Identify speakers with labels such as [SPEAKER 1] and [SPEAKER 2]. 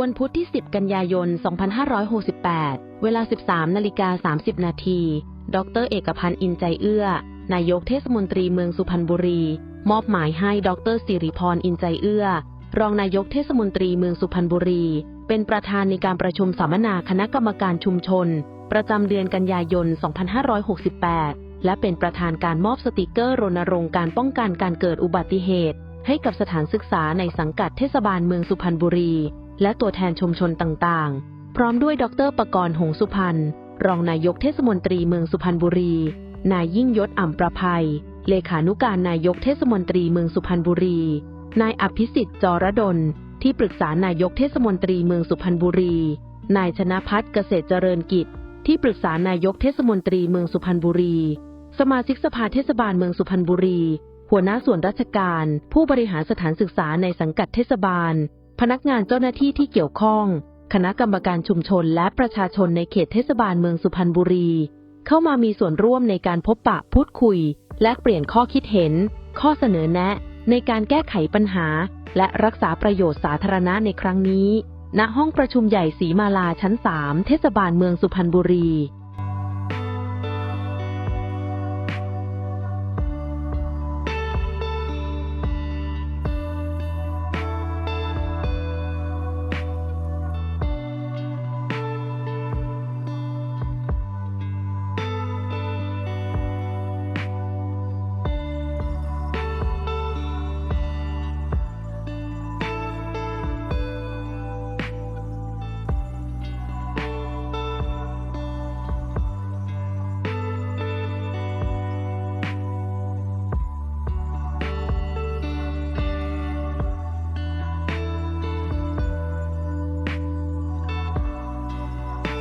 [SPEAKER 1] วันพุธที่ 10 กันยายน 2568 เวลา 13 นาฬิกา 30 นาที ดร เอกพันธ์ อินใจเอื้อ นายกเทศมนตรีเมืองสุพรรณบุรี มอบหมายให้ดรสิริพร อินใจเอื้อ รองนายกเทศมนตรีเมืองสุพรรณบุรี เป็นประธานในการประชุมสัมมนาคณะกรรมการชุมชน ประจำเดือนกันยายน 2568 และเป็นประธานการมอบสติกเกอร์รณรงค์การป้องกันการเกิดอุบัติเหตุ ให้กับสถานศึกษาในสังกัดเทศบาลเมืองสุพรรณบุรี และตัวแทนชุมชนต่างๆ พร้อมด้วยดรประกรณ์หงสุพรรณรองนายกเทศมนตรีเมืองสุพรรณบุรี นายยิ่งยศอ่ำประภัย เลขานุการนายกเทศมนตรีเมืองสุพรรณบุรี นายอภิสิทธิ์จรดล ที่ปรึกษานายกเทศมนตรีเมืองสุพรรณบุรี นายชนะพัฒน์เกษตรเจริญกิจ ที่ปรึกษานายกเทศมนตรีเมืองสุพรรณบุรี สมาชิกสภาเทศบาลเมืองสุพรรณบุรี หัวหน้าส่วนราชการ ผู้บริหารสถานศึกษาในสังกัดเทศบาล พนักงานเจ้าหน้าที่ที่เกี่ยวข้อง คณะกรรมการชุมชนและประชาชนในเขตเทศบาลเมืองสุพรรณบุรี เข้ามามีส่วนร่วมในการพบปะพูดคุย และเปลี่ยนข้อคิดเห็น ข้อเสนอแนะ ในการแก้ไขปัญหา และรักษาประโยชน์สาธารณะในครั้งนี้ ณห้องประชุมใหญ่ศรีมาลาชั้น 3 เทศบาลเมืองสุพรรณบุรี